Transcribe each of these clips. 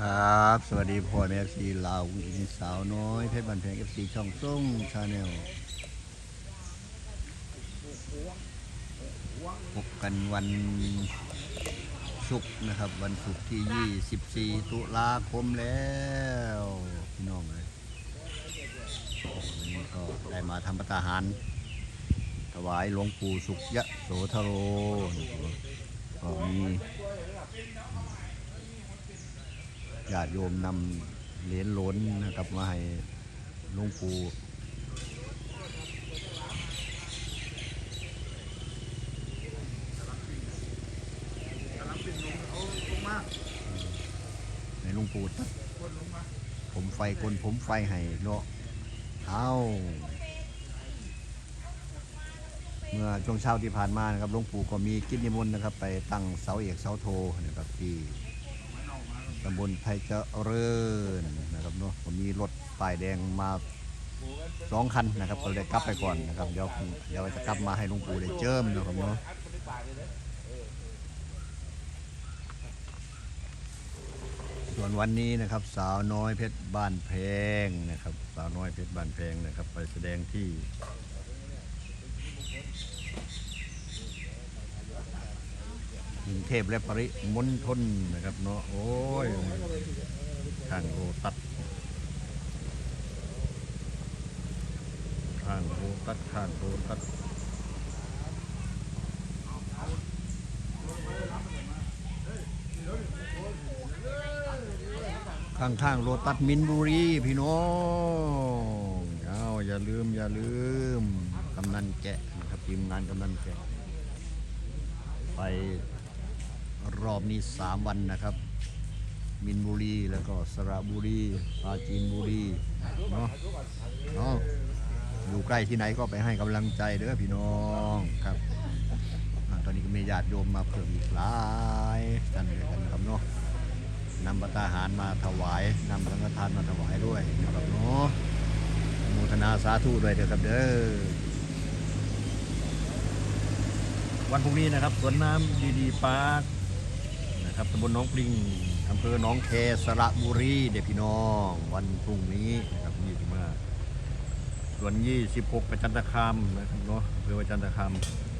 ครับ สวัสดีพ่อแม่เอฟซีลาวอินสาวน้อยเพชรบันเพงเอฟซีช่องส่งชาแนลพบกันวันศุกร์นะครับ วันศุกร์ที่ 24 ตุลาคมแล้วพี่น้องเลยวันนี้ก็ได้มาทำประทานอาหารถวายหลวงปู่สุขยะโสธโรนะครับก็มี ญาติโยมนำเหรียญล้นนะครับมาให้หลวงปู่ในหลวงปู่ผมไฟคนผมไฟให้เนาะเอาเมื่อช่วงเช้าที่ผ่านมานะครับหลวงปู่ก็มีกิจนิมนต์นะครับ ไปตั้งเสาเอกเสาโทนะครับที่ ตำบลไทยเจริญนะครับเนาะผมมีรถป้ายแดงมาสองคันนะครับก็เลยกลับไปก่อนนะครับเดี๋ยวเดี๋ยวจะกลับมาให้หลุงปู่ได้เจิมนะครับเนาะส่วนวันนี้นะครับสาวน้อยเพชรบ้านแพงนะครับ สาวน้อยเพชรบ้านแพงนะครับ ไปแสดงที่ กรุงเทพและปริมณฑลนะครับเนาะโอ้ยข้างโรตัดข้างโรตัดข้างโรตัดข้างข้างๆโรตัสมินบุรีพี่น้องเอาอย่าลืมอย่าลืมกำนันแกะนะครับทีมงานกำนันแกะไป รอบนี้สามวันนะครับ มินบุรีแล้วก็สระบุรีปราจีนบุรีเนาะเนาะอยู่ใกล้ที่ไหนก็ไปให้กำลังใจเด้อพี่น้องครับตอนนี้ก็มีญาติโยมมาเพิ่มอีกหลายท่านด้วยกันครับเนาะนำบัตรอาหารมาถวายนำสังฆทานมาถวายด้วยนะครับเนาะอนุโมทนาสาธุด้วยเด้อครับเด้อวันพรุ่งนี้นะครับสวนน้ำดีดีปาร์ค นะครับตำบลน้องปริงอำเภอหนองแคสระบุรีเด็กพี่น้อง วันพรุ่งนี้นะครับยี่สิบห้าส่วนยี่สิบหกประจันตคามนะครับเนาะอำเภอประจันตคาม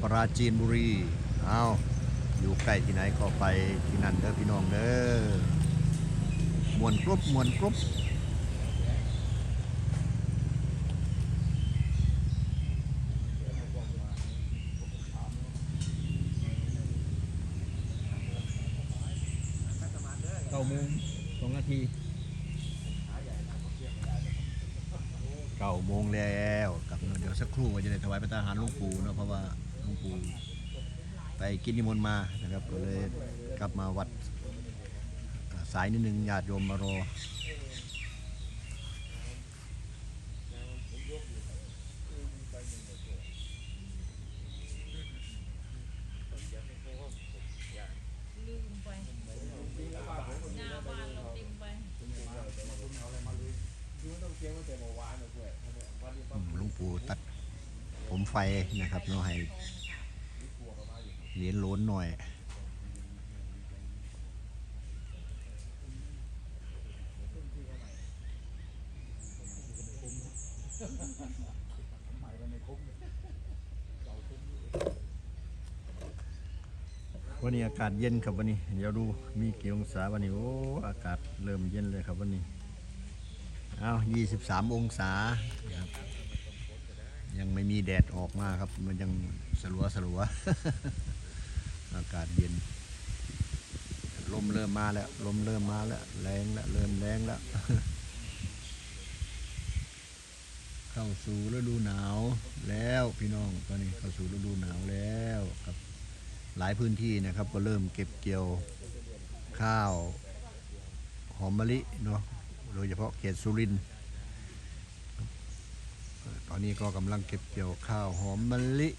ปราจีนบุรีเอาอยู่ใกล้ที่ไหนก็ไปที่นั่นเด้อพี่น้องเด้อมวนกรุบมวนกรุบ เก้า โมงสองนาทีเก้าโมงแล้วกับเดี๋ยวสักครู่ก็จะได้ถวายพระทหารหลวงปู่เนาะเพราะว่าหลวงปู่ไปกินนิมนต์มานะครับก็เลยกลับมาวัดสายนิดนึงญาติโยมมารออืมหลวงปู่ตัดผม ไฟนะครับเนาะให้เหรียญโหลนหน่อยวันนี้อากาศเย็นครับวันนี้ เดี๋ยวดูมีกี่องศาวันนี้ โอ้ อากาศเริ่มเย็นเลยครับวันนี้ เอา23 องศาครับ ยังไม่มีแดดออกมาครับ มันยังสลัวสลัวอากาศเย็นลมเริ่มมาแล้วลมเริ่มมาแล้วแรงแล้วเริ่มแรงแล้วเข้าสู่ฤดูหนาวแล้วพี่น้องตอนนี้เข้าสู่ฤดูหนาวแล้วครับ หลายพื้นที่นะครับ ก็เริ่มเก็บเกี่ยวข้าวหอมมะลิเนาะโดยเฉพาะเขตสุรินทร์ ตอนนี้ก็กำลังเก็บเกี่ยวข้าวหอมมะลิ105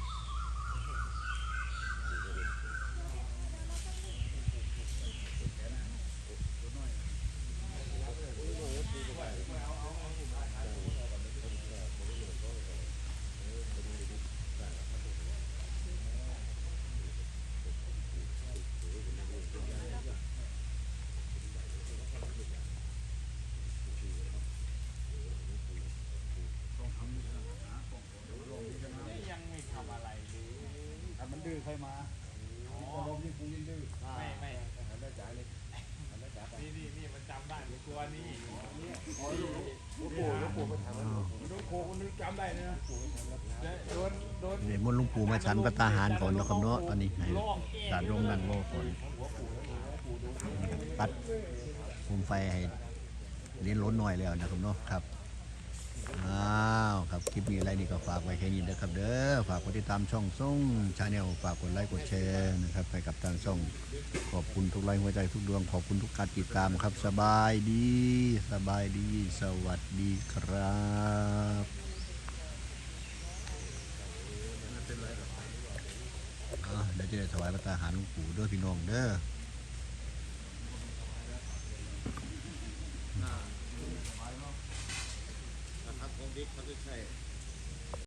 ยังไม่ทำอะไรเลย ถ้ามันดื้อ ใครมาอารมณ์ยิ่งกูยิ่งดื้อไม่ไม่หันหน้าจ๋าเลยหันหน้าจ๋าไปนี่นี่นี่มันจำได้มันกลัวนี่ลูกปู่ลูกปู่ไปถามแล้วลูกปู่คนนึงจำได้นะโดนโดนเดี๋ยวมนต์หลุงปู่มาชันพระตาหารก่อนนะครับเนาะตอนนี้ให้สาดลงนั่งโลก่อนปัดภูมิไฟให้เลี้ยนล้นหน่อยแล้วนะครับเนาะครับ อ้าวครับคลิปนี้อะไรนี่ก็ฝากไว้แค่นี้นะครับเด้อฝากกดติดตามช่องส่งชาแนลฝากกดไลค์กดแชร์นะครับให้กับทางช่องขอบคุณทุกไลค์หัวใจทุกดวงขอบคุณทุกการติดตามครับสบายดี สบายดี สวัสดีครับเดี๋ยวจะได้ถวายพระตาหารหลวงปู่ด้วยพี่น้องเด้อ